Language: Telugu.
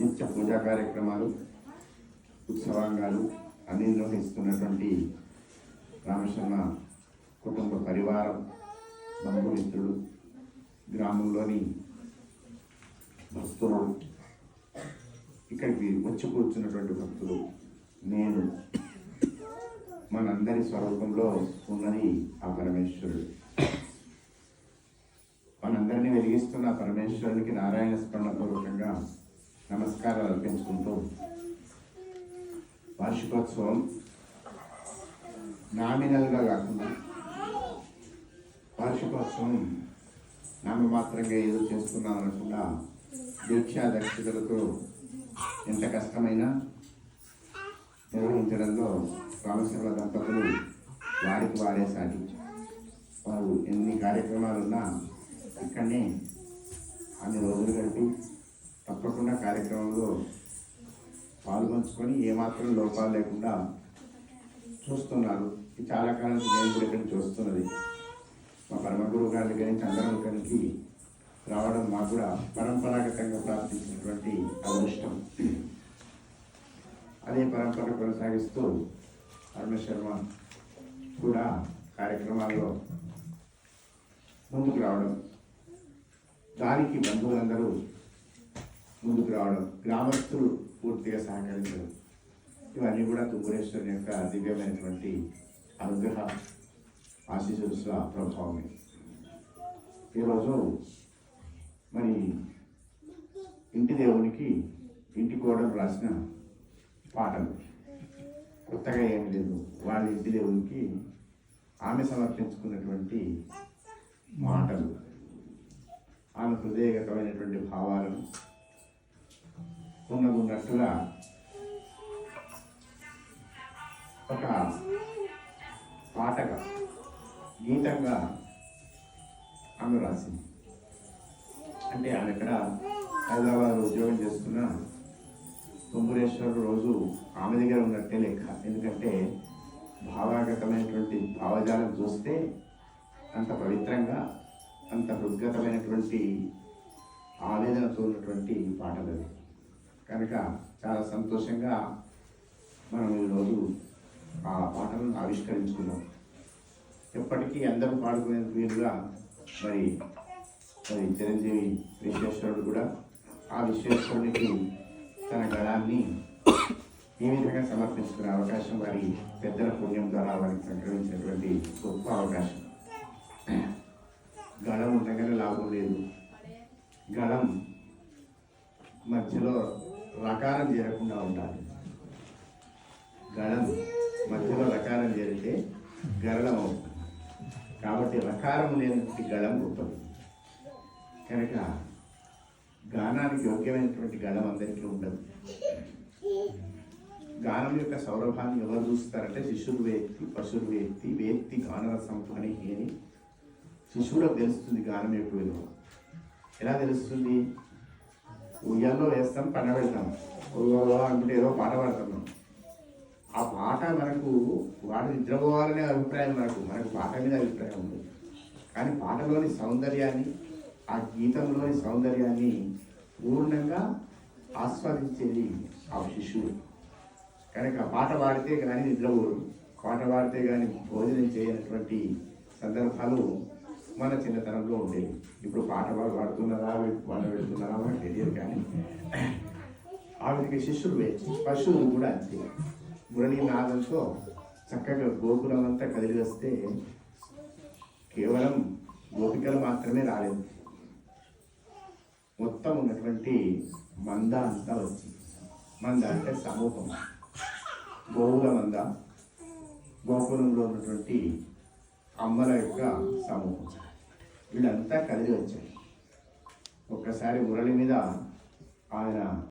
నిత్య పూజా కార్యక్రమాలు ఉత్సవాంగాలు అన్ని నిర్వహిస్తున్నటువంటి రామశర్మ కుటుంబ పరివారం బంధుమిత్రులు గ్రామంలోని భక్తులు. ఇక్కడికి వచ్చి కూర్చున్నటువంటి భక్తులు నేను మనందరి స్వరూపంలో ఉన్నది ఆ పరమేశ్వరుడు. మనందరినీ వెలిగిస్తున్న పరమేశ్వరునికి నారాయణ స్మరణ పూర్వకంగా నమస్కారాలు అర్పించుకుంటూ వార్షికోత్సవం నామినల్గా కాకుండా వార్షికోత్సవం నామమాత్రంగా ఏదో చేసుకున్నాం అనకుండా దీక్షా దక్షతలతో ఎంత కష్టమైనా నిర్వహించడంలో రామశర్మ దంపతులు వారికి వారే సాధించారు. వారు ఎన్ని కార్యక్రమాలున్నా ఇక్కడనే అన్ని రోజులు గడిపి కార్యక్రమంలో పాల్గొంచుకొని ఏమాత్రం లోపాలు లేకుండా చూస్తున్నారు. చాలా కాలం నుంచి నేను కూడా ఇక్కడ చూస్తున్నది. మా పరమగురు గారి దగ్గర నుంచి అందరం ఇక్కడికి రావడం మాకు కూడా పరంపరాగతంగా ప్రార్థించినటువంటి అదృష్టం. అదే పరంపర కొనసాగిస్తూ పరమశర్మ కూడా కార్యక్రమాల్లో ముందుకు రావడం. దానికి బంధువులందరూ ముందుకు రావడం గ్రామస్తులు పూర్తిగా సహకరించడం ఇవన్నీ కూడా తుంగురేశ్వరుని యొక్క దివ్యమైనటువంటి అనుగ్రహ ఆశీస్సుల ప్రభావమే ఈరోజు మరి ఇంటి దేవునికి ఇంటి కోడలు రాసిన పాటలు. కొత్తగా ఏం లేదు. వాళ్ళ ఇంటి దేవునికి ఆమె సమర్పించుకున్నటువంటి మాటలు. ఆమె హృదయగతమైనటువంటి భావాలను ఉన్నట్టుగా ఒక పాటగా గీతంగా ఆమె రాసింది. అంటే ఆమె ఇక్కడ హైదరాబాద్ ఉద్యోగం చేస్తున్న కుంభరేశ్వరుడు రోజు ఆమె దగ్గర ఉన్నట్టే లెక్క. ఎందుకంటే భావాగతమైనటువంటి భావజాలం చూస్తే అంత పవిత్రంగా అంత హృద్గతమైనటువంటి ఆవేదనతో ఉన్నటువంటి పాటలు కనుక చాలా సంతోషంగా మనం ఈరోజు ఆ పాటలను ఆవిష్కరించుకున్నాం. ఎప్పటికీ అందరూ పాడుకునే వీలుగా మరి మరి చిరంజీవి విశ్వేశ్వరుడు కూడా ఆ విశ్వేశ్వరునికి తన గళాన్ని ఈ విధంగా సమర్పించుకునే అవకాశం వారి పెద్దల పుణ్యం ద్వారా వారికి సంక్రమించినటువంటి గొప్ప అవకాశం. గళం ఉండగానే లాభం లేదు. గళం మధ్యలో రకారం చేరకుండా ఉండాలి. గళం మధ్యలో రకారం చేరితే గరళం అవుతుంది. కాబట్టి రకారం లేనటువంటి గళం గొప్పది కనుక గానానికి యోగ్యమైనటువంటి గళం అందరికీ ఉండదు. గానం యొక్క సౌరభాన్ని ఎవరు చూస్తారంటే శిశువు వేత్తి పశువులు వేత్తి వేత్తి గానరసం అని అని శిశువులకు తెలుస్తుంది గానం యొక్క విలువ. ఎలా తెలుస్తుంది? ఉయ్యాల్లో వేస్తాం పండ పెడతాం. ఉయ్యాలో అంటే ఏదో పాట పాడుతున్నాం ఆ పాట మనకు వాడు నిద్రపోవాలనే అభిప్రాయం మనకు. మనకు పాట మీద అభిప్రాయం ఉంది. కానీ పాటలోని సౌందర్యాన్ని ఆ గీతంలోని సౌందర్యాన్ని పూర్ణంగా ఆస్వాదించేది ఆ శిశువు కనుక పాట పాడితే కానీ నిద్రపోరు పాట పాడితే కానీ భోజనం చేయనటువంటి సందర్భాలు మన చిన్నతనంలో ఉండేవి ఇప్పుడు పాట వాళ్ళు పాడుతున్నారా పాట పెడుతున్నారా మనకు తెలియదు కానీ ఆవిడకి శిష్యుడు పశువు పశువులు కూడా అంతే. మురళీ నాదంతో చక్కగా గోకులం అంతా కదిలి వస్తే కేవలం గోపికలు మాత్రమే రాలేదు. మొత్తం ఉన్నటువంటి మంద అంతా వచ్చింది. మంద అంటే సమూహం. గోవుల మంద. గోకులంలో ఉన్నటువంటి అమ్మల యొక్క సమూహం. వీళ్ళంతా కదిలి వచ్చారు. ఒక్కసారి మురళి మీద ఆయన